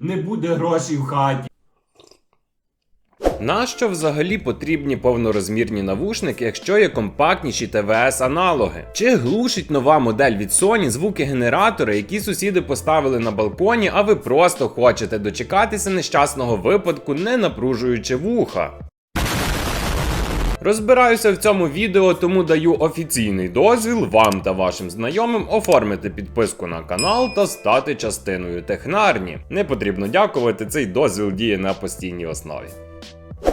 не буде грошей в хаті. Нащо взагалі потрібні повнорозмірні навушники, якщо є компактніші ТВС аналоги? Чи глушить нова модель від Sony звуки генератора, які сусіди поставили на балконі, а ви просто хочете дочекатися нещасного випадку, не напружуючи вуха? Розбираюся в цьому відео, тому даю офіційний дозвіл вам та вашим знайомим оформити підписку на канал та стати частиною технарні. Не потрібно дякувати, цей дозвіл діє на постійній основі.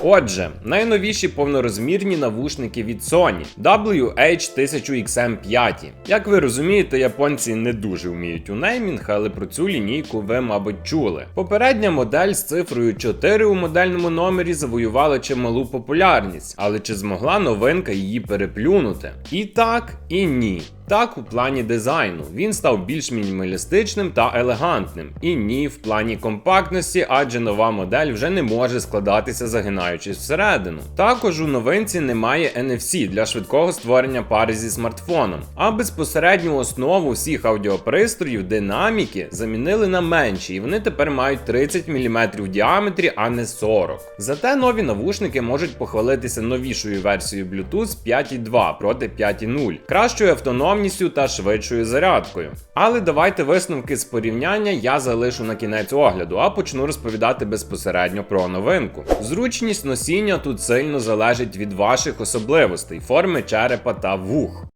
Отже, найновіші повнорозмірні навушники від Sony WH-1000XM5. Як ви розумієте, японці не дуже вміють у неймінг, але про цю лінійку ви, мабуть, чули. Попередня модель з цифрою 4 у модельному номері завоювала чималу популярність, але чи змогла новинка її переплюнути? І так, і ні. Так, у плані дизайну він став більш мінімалістичним та елегантним. І ні, в плані компактності, адже нова модель вже не може складатися, загинаючись всередину. Також у новинці немає NFC для швидкого створення пари зі смартфоном, а безпосередню основу всіх аудіопристроїв динаміки замінили на менші, і вони тепер мають 30 мм в діаметрі, а не 40. Зате нові навушники можуть похвалитися новішою версією Bluetooth 5.2 проти 5.0, кращою автономністю та швидшою зарядкою. Але давайте висновки з порівняння я залишу на кінець огляду, а почну розповідати безпосередньо про новинку. Зручність носіння тут сильно залежить від ваших особливостей, форми черепа та вух.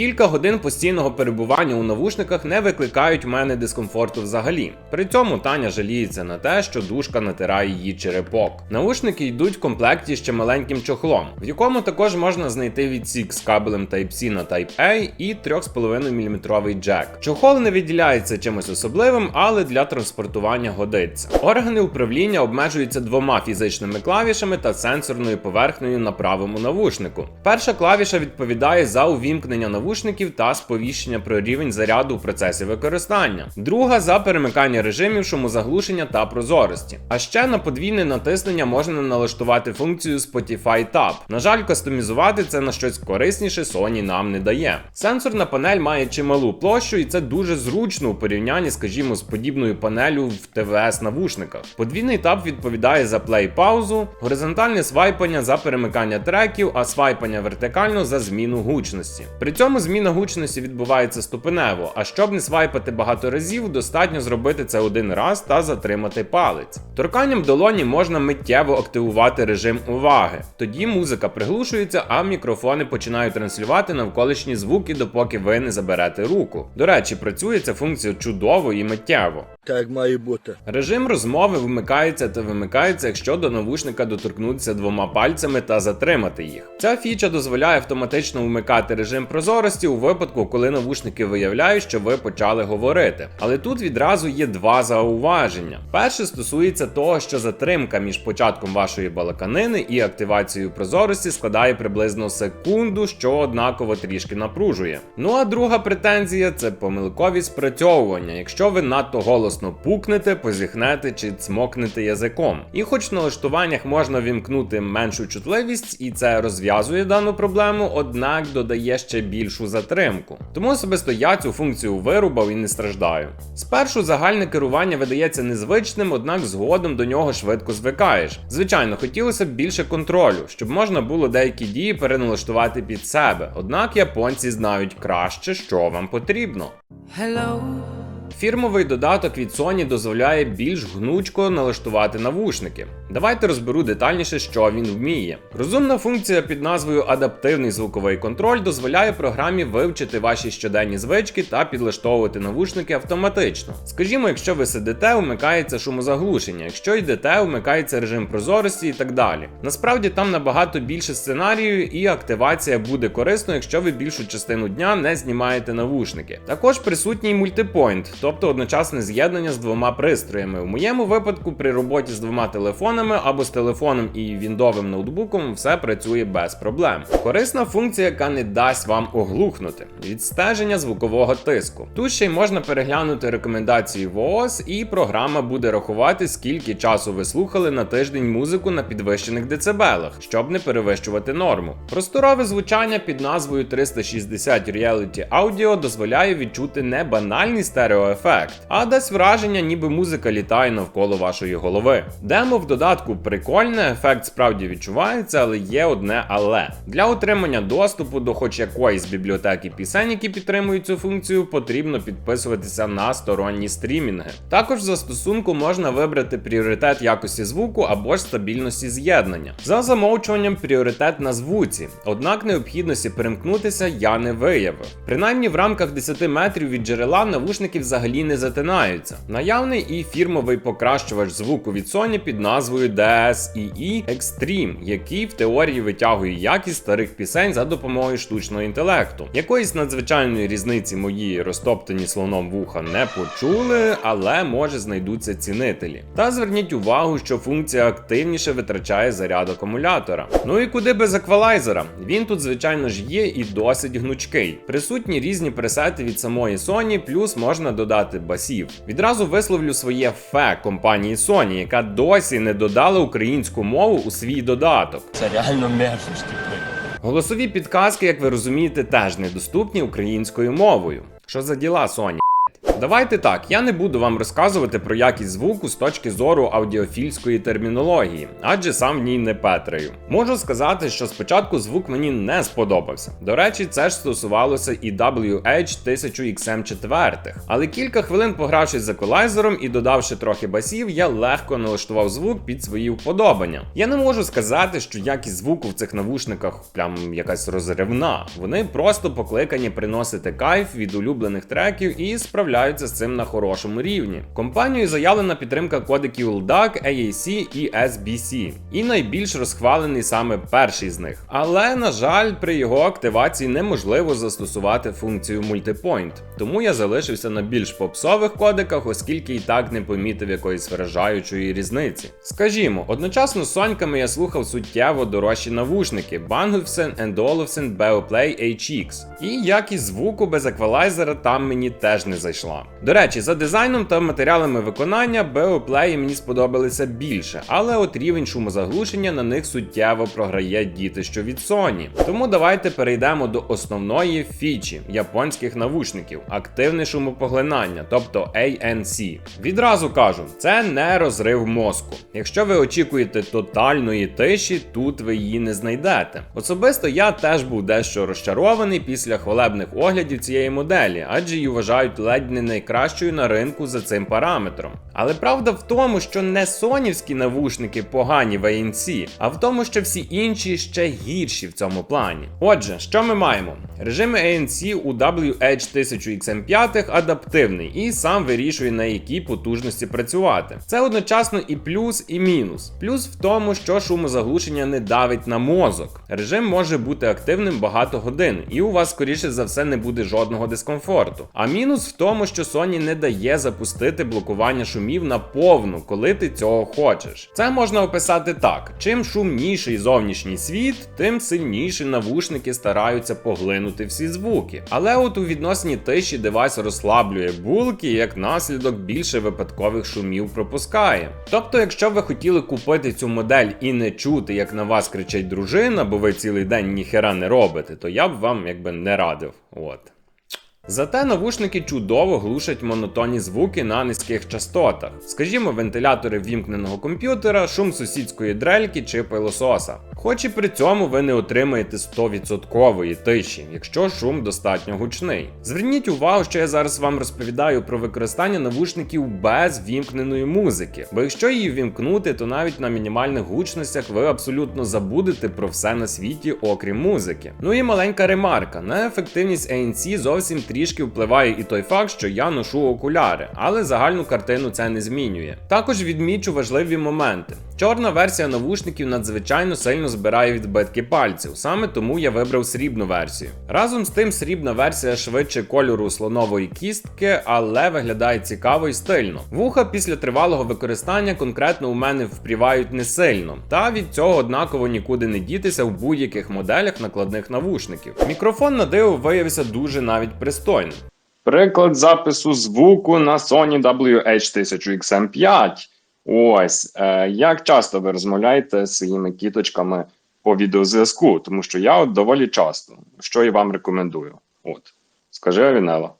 Кілька годин постійного перебування у навушниках не викликають в мене дискомфорту взагалі. При цьому Таня жаліється на те, що душка натирає її черепок. Наушники йдуть в комплекті ще маленьким чохлом, в якому також можна знайти відсік з кабелем Type-C на Type-A і 3,5 мм джек. Чохол не виділяється чимось особливим, але для транспортування годиться. Органи управління обмежуються двома фізичними клавішами та сенсорною поверхнею на правому навушнику. Перша клавіша відповідає за увімкнення навушників та сповіщення про рівень заряду в процесі використання. Друга за перемикання режимів шумозаглушення та прозорості. А ще на подвійне натиснення можна налаштувати функцію Spotify Tab. На жаль, кастомізувати це на щось корисніше Sony нам не дає. Сенсорна панель має чималу площу, і це дуже зручно у порівнянні, скажімо, з подібною панелю в ТВС навушниках. Подвійний таб відповідає за плей-паузу, горизонтальне свайпання за перемикання треків, а свайпання вертикально за зміну гучності. При цьому зміна гучності відбувається ступенево, а щоб не свайпати багато разів, достатньо зробити це один раз та затримати палець. Торканням долоні можна миттєво активувати режим уваги. Тоді музика приглушується, а мікрофони починають транслювати навколишні звуки, допоки ви не заберете руку. До речі, працює ця функція чудово і миттєво. Так має бути. Режим розмови вмикається та вимикається, якщо до навушника доторкнутися двома пальцями та затримати їх. Ця фіча дозволяє автоматично вмикати режим прозорості у випадку, коли навушники виявляють, що ви почали говорити. Але тут відразу є два зауваження. Перше стосується того, що затримка між початком вашої балаканини і активацією прозорості складає приблизно секунду, що однаково трішки напружує. Ну а друга претензія це помилкові спрацьовування, якщо ви надто голосно пукнете, позіхнете чи цмокнете язиком. І хоч в налаштуваннях можна вімкнути меншу чутливість, і це розв'язує дану проблему, однак додає ще більшу затримку. Тому особисто я цю функцію вирубав і не страждаю. Спершу загальне керування видається незвичним, однак згодом до нього швидко звикаєш. Звичайно, хотілося б більше контролю, щоб можна було деякі дії переналаштувати під себе. Однак японці знають краще, що вам потрібно. Hello. Фірмовий додаток від Sony дозволяє більш гнучко налаштувати навушники. Давайте розберу детальніше, що він вміє. Розумна функція під назвою Адаптивний звуковий контроль дозволяє програмі вивчити ваші щоденні звички та підлаштовувати навушники автоматично. Скажімо, якщо ви сидите, вмикається шумозаглушення, якщо йдете, вмикається режим прозорості і так далі. Насправді там набагато більше сценарію, і активація буде корисною, якщо ви більшу частину дня не знімаєте навушники. Також присутній мультипойнт, тобто одночасне з'єднання з двома пристроями. У моєму випадку при роботі з двома телефонами або з телефоном і віндовим ноутбуком все працює без проблем. Корисна функція, яка не дасть вам оглухнути відстеження звукового тиску. Тут ще й можна переглянути рекомендації ВООЗ, і програма буде рахувати, скільки часу ви слухали на тиждень музику на підвищених децибелах, щоб не перевищувати норму. Просторове звучання під назвою 360 Reality Audio дозволяє відчути не банальний стереоефект, ефект, а дасть враження, ніби музика літає навколо вашої голови. Демо в додатку прикольне, ефект справді відчувається, але є одне але. Для отримання доступу до хоч якоїсь бібліотеки пісень, які підтримують цю функцію, потрібно підписуватися на сторонні стрімінги. Також в застосунку можна вибрати пріоритет якості звуку або ж стабільності з'єднання. За замовчуванням пріоритет на звуці, однак необхідності перемкнутися я не виявив. Принаймні в рамках 10 метрів від джерела навушники взагалі не затинаються. Наявний і фірмовий покращувач звуку від Sony під назвою DSEE Extreme, який в теорії витягує якість старих пісень за допомогою штучного інтелекту. Якоїсь надзвичайної різниці мої розтоптані слоном вуха не почули, але може знайдуться цінителі. Та зверніть увагу, що функція активніше витрачає заряд акумулятора. Ну і куди без еквалайзера? Він тут, звичайно ж, є і досить гнучкий. Присутні різні пресети від самої Sony, плюс можна додати басів. Відразу висловлю своє фе компанії Sony, яка досі не додала українську мову у свій додаток. Це реально мерзость, типу. Голосові підказки, як ви розумієте, теж недоступні українською мовою. Що за діла, Sony? Давайте так, я не буду вам розказувати про якість звуку з точки зору аудіофільської термінології, адже сам в ній не петраю. Можу сказати, що спочатку звук мені не сподобався. До речі, це ж стосувалося і WH-1000XM4. Але кілька хвилин погравшись з еквалайзером і додавши трохи басів, я легко налаштував звук під свої вподобання. Я не можу сказати, що якість звуку в цих навушниках прям якась розривна. Вони просто покликані приносити кайф від улюблених треків і справляються з цим на хорошому рівні. Компанією заявлена підтримка кодеків LDAC, AAC і SBC. І найбільш розхвалений саме перший з них. Але, на жаль, при його активації неможливо застосувати функцію Multipoint. Тому я залишився на більш попсових кодеках, оскільки і так не помітив якоїсь вражаючої різниці. Скажімо, одночасно з соньками я слухав суттєво дорожчі навушники Bangolufsen and Olufsen Beoplay HX. І якість звуку без еквалайзера там мені теж не зайшла. До речі, за дизайном та матеріалами виконання Beoplay мені сподобалися більше, але от рівень шумозаглушення на них суттєво програє діти, що від Sony. Тому давайте перейдемо до основної фічі японських навушників активне шумопоглинання, тобто ANC. Відразу кажу, це не розрив мозку. Якщо ви очікуєте тотальної тиші, тут ви її не знайдете. Особисто я теж був дещо розчарований після хвалебних оглядів цієї моделі, адже її вважають ледь не найкращою на ринку за цим параметром. Але правда в тому, що не сонівські навушники погані в ANC, а в тому, що всі інші ще гірші в цьому плані. Отже, що ми маємо? Режим ANC у WH-1000XM5 адаптивний і сам вирішує на якій потужності працювати. Це одночасно і плюс, і мінус. Плюс в тому, що шумозаглушення не давить на мозок. Режим може бути активним багато годин, і у вас, скоріше за все, не буде жодного дискомфорту. А мінус в тому, що Sony не дає запустити блокування шумів на повну, коли ти цього хочеш. Це можна описати так: чим шумніший зовнішній світ, тим сильніші навушники стараються поглинути всі звуки. Але от у відносні тиші девайс розслаблює булки, і як наслідок більше випадкових шумів пропускає. Тобто, якщо ви хотіли купити цю модель і не чути, як на вас кричить дружина, бо ви цілий день ніхера не робите, то я б вам якби не радив. От. Зате навушники чудово глушать монотонні звуки на низьких частотах, скажімо, вентилятори ввімкненого комп'ютера, шум сусідської дрельки чи пилососа. Хоч і при цьому ви не отримаєте 100% тиші, якщо шум достатньо гучний. Зверніть увагу, що я зараз вам розповідаю про використання навушників без вімкненої музики, бо якщо її вімкнути, то навіть на мінімальних гучностях ви абсолютно забудете про все на світі, окрім музики. Ну і маленька ремарка: на ефективність ANC зовсім впливає і той факт, що я ношу окуляри, але загальну картину це не змінює. Також відмічу важливі моменти. Чорна версія навушників надзвичайно сильно збирає відбитки пальців, саме тому я вибрав срібну версію. Разом з тим, срібна версія швидше кольору слонової кістки, але виглядає цікаво і стильно. Вуха після тривалого використання конкретно у мене впрівають не сильно, та від цього однаково нікуди не дітися в будь-яких моделях накладних навушників. Мікрофон на диво виявився дуже навіть пристойним. Приклад запису звуку на Sony WH-1000XM5. Ось е, як часто ви розмовляєте з своїми кіточками по відеозв'язку, тому що я от доволі часто, що і вам рекомендую. От, скажи Авінела.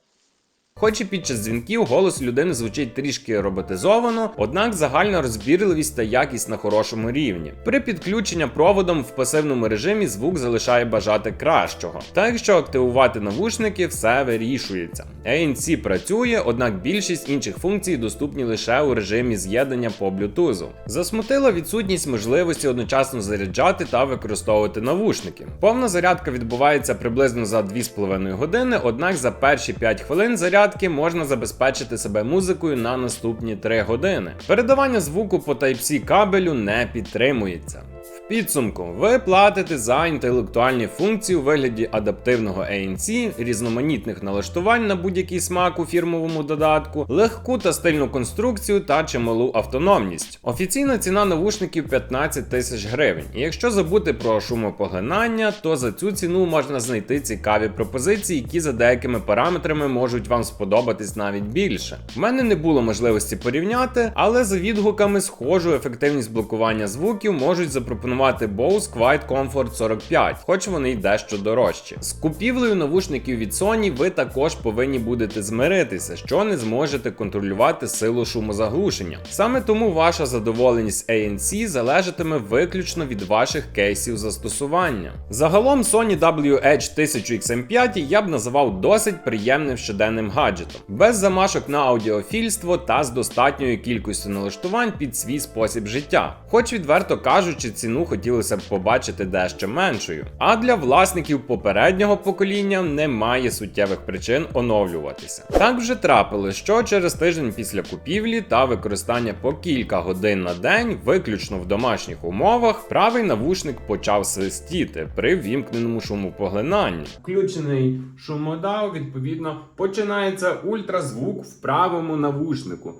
Хоч і під час дзвінків голос людини звучить трішки роботизовано, однак загальна розбірливість та якість на хорошому рівні. При підключенні проводом в пасивному режимі звук залишає бажати кращого. Та якщо активувати навушники, все вирішується. ANC працює, однак більшість інших функцій доступні лише у режимі з'єднання по Bluetooth. Засмутила відсутність можливості одночасно заряджати та використовувати навушники. Повна зарядка відбувається приблизно за 2,5 години, однак за перші 5 хвилин зарядки можна забезпечити себе музикою на наступні 3 години. Передавання звуку по Type-C кабелю не підтримується. Підсумку ви платите за інтелектуальні функції у вигляді адаптивного ANC, різноманітних налаштувань на будь-який смак у фірмовому додатку, легку та стильну конструкцію та чималу автономність. Офіційна ціна навушників 15 тисяч гривень. І якщо забути про шумопоглинання, то за цю ціну можна знайти цікаві пропозиції, які за деякими параметрами можуть вам сподобатись навіть більше. У мене не було можливості порівняти, але за відгуками схожу ефективність блокування звуків можуть запропонувати Bose Quiet Comfort 45, хоч вони й дещо дорожчі. З купівлею навушників від Sony ви також повинні будете змиритися, що не зможете контролювати силу шумозаглушення. Саме тому ваша задоволеність ANC залежатиме виключно від ваших кейсів застосування. Загалом Sony WH 1000XM5 я б називав досить приємним щоденним гаджетом, без замашок на аудіофільство та з достатньою кількістю налаштувань під свій спосіб життя. Хоч відверто кажучи, ціну хотілося б побачити дещо меншою. А для власників попереднього покоління немає суттєвих причин оновлюватися. Так вже трапилось, що через тиждень після купівлі та використання по кілька годин на день, виключно в домашніх умовах, правий навушник почав свистіти при вімкненому шумопоглинанні. Включений шумодав, відповідно, починається ультразвук в правому навушнику.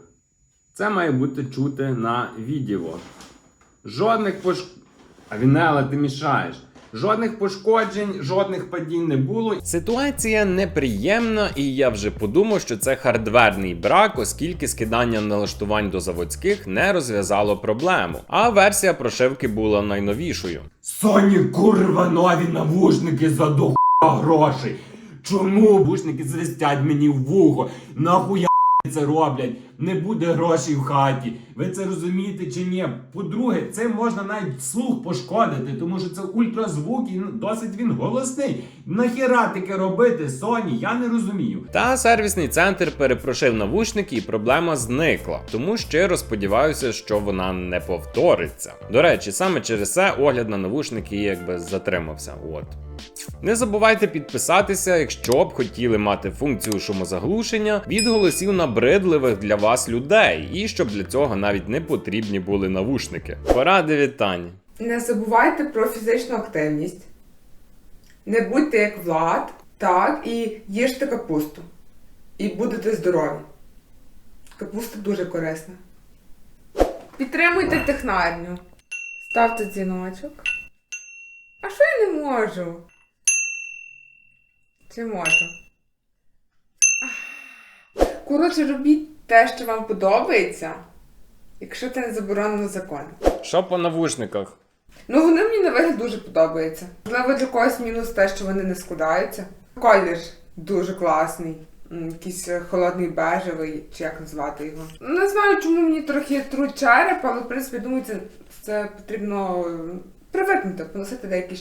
Це має бути чути на відео. Жодних пош... А Вінела, ти мішаєш. Жодних пошкоджень, жодних падінь не було. Ситуація неприємна, і я вже подумав, що це хардверний брак, оскільки скидання налаштувань до заводських не розв'язало проблему. А версія прошивки була найновішою. Sony, курва, нові навушники за до грошей. Чому навушники свистять мені в вухо? Нахуя це роблять? Не буде грошей в хаті. Ви це розумієте чи ні? По-друге, це можна навіть слух пошкодити, тому що це ультразвук і досить він голосний. Нахіра таке робити, Sony? Я не розумію. Та сервісний центр перепрошив навушники, і проблема зникла. Тому щиро сподіваюся, що вона не повториться. До речі, саме через це огляд на навушники якби затримався. От. Не забувайте підписатися, якщо б хотіли мати функцію шумозаглушення від голосів набридливих для вас людей, і щоб для цього навіть не потрібні були навушники. Поради вітань. Не забувайте про фізичну активність. Не будьте як Влад, так, і їжте капусту. І будете здорові. Капуста дуже корисна. Підтримуйте технарню. Ставте дзвіночок. А що я не можу? Можу? Коротше, робіть те, що вам подобається, якщо це не заборонено законом. Що по навушниках? Ну, вони мені на вигляд дуже подобаються. Можливо, для когось мінус те, що вони не складаються. Колір дуже класний. Якийсь холодний бежевий, чи як назвати його. Не знаю, чому мені трохи труть череп, але в принципі думаю, це, це потрібно привикнути, поносити деякий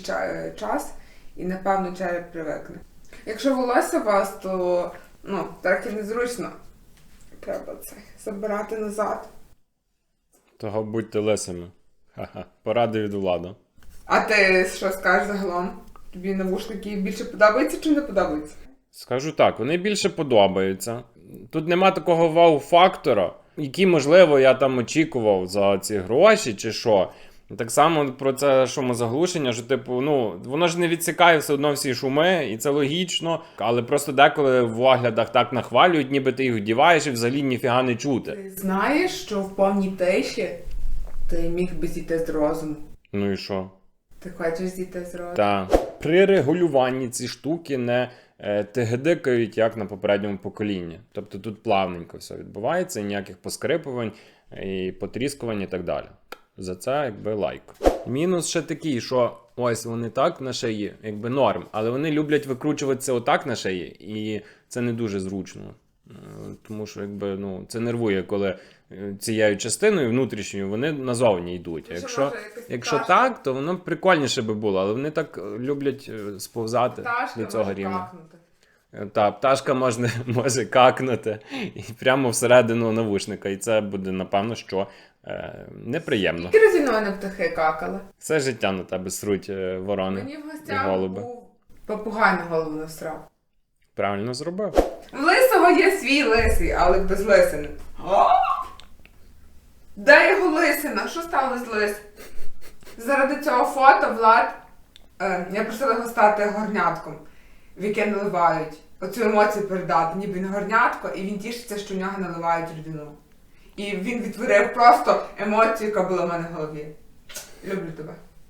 час, і напевно череп привикне. Якщо волосся у вас, то ну, трохи незручно. Треба це забирати назад. Того будьте лисими. Ха-ха. Поради від влада. А ти що скажеш загалом? Тобі навушники більше подобаються чи не подобаються? Скажу так, вони більше подобаються. Тут нема такого вау-фактора, який, можливо, я там очікував за ці гроші чи що. Так само про це шумозаглушення, що, типу, ну, воно ж не відсікає все одно всі шуми, і це логічно. Але просто деколи в оглядах так нахвалюють, ніби ти їх вдіваєш і взагалі ніфіга не чути. Ти знаєш, що в повній тиші ти міг би зійти з розуму. Ну і що? Ти хочеш зійти з розуму? Та при регулюванні ці штуки не е, тигдикають, як на попередньому поколінні. Тобто тут плавненько все відбувається, ніяких поскрипувань і потріскувань і так далі. За це якби лайк. Мінус ще такий, що ось вони так на шиї, якби норм, але вони люблять викручуватися отак на шиї, і це не дуже зручно. Е, Тому що якби ну це нервує, коли е, цією частиною внутрішньою вони назовні йдуть. А Якщо, якщо так, то воно прикольніше би було, але вони так е, люблять сповзати Пташка до цього рівня. Та пташка можна, може какнути і прямо всередину навушника, і це буде, напевно, що е, неприємно. Скільки разів на мене птахи какали? Все життя на тебе сруть е, ворони. Мені в і гостях голуби. був попугай на голову насрав. Правильно зробив. В лисого є свій лисий, але без лисини. Де його лисина? Що сталося з лис? Заради цього фото Влад. Е, я просила його стати горнятком, в яке наливають. Оцю емоцію передати, ніби він горнятко, і він тішиться, що в нього наливають рідину. І він відтворив просто емоцію, яка була в мене в голові. Люблю тебе.